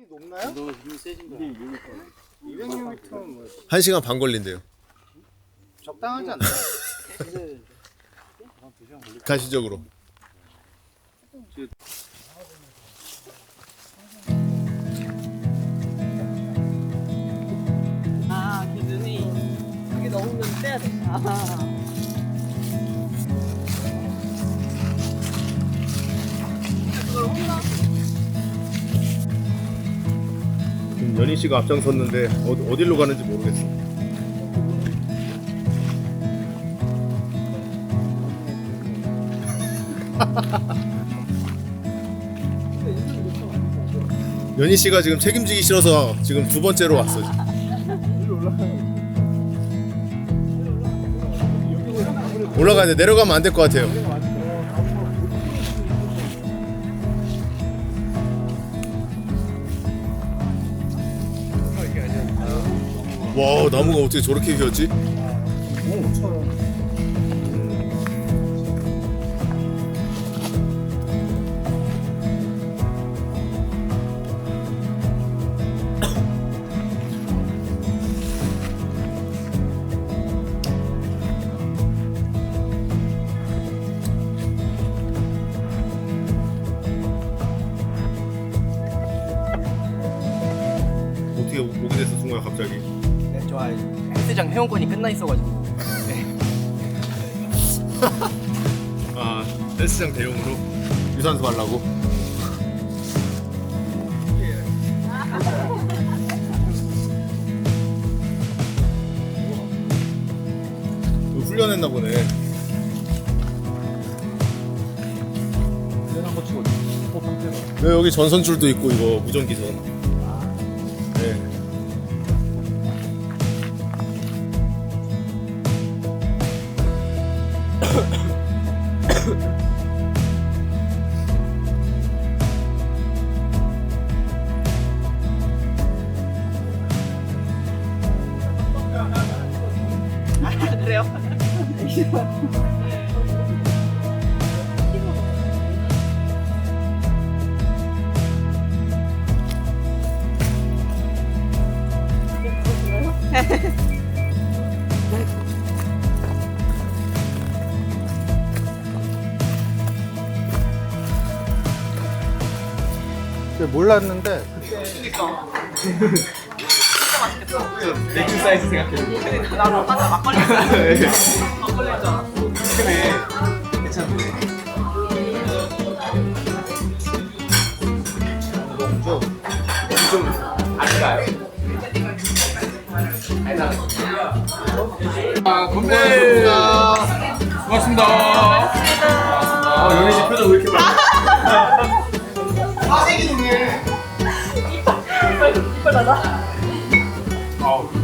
많이 높나요? 너 힘이 세진 거야. 206m면 뭐 1시간 반 걸린대요. 적당하지 않나요? 근데 한 2시간 걸릴 가시적으로. 아, 그 눈이 여기 넘으면 떼야 돼. 아. 연희 씨가 앞장섰는데 어, 어디로 가는지 모르겠어. 연희 씨가 지금 책임지기 싫어서 지금 두 번째로 왔어. 지금. 올라가야 돼. 내려가면 안 될 것 같아요. 와 나무가 어떻게 저렇게 휘었지? 어떻게 오- 오게 됐어 승호야 갑자기? 네, 저 헬스장 회원권이 끝나 있어가지고 아 헬스장 대용으로 유산소 하려고? 이거 훈련했나 보네. 훈련한 거 치고 호 상태가. 네, 여기 전선줄도 있고 이거 무전기선. 근데 몰랐는데 맥주 사이즈 생각해 나도 맞아 막걸리 막걸리 줄 알았어. 그래 괜찮네. 공주 좀 아닌가요? 아 건배! 고맙습니다. 아 연희 씨 표정 왜 이렇게 많아? 이빨 나다. always.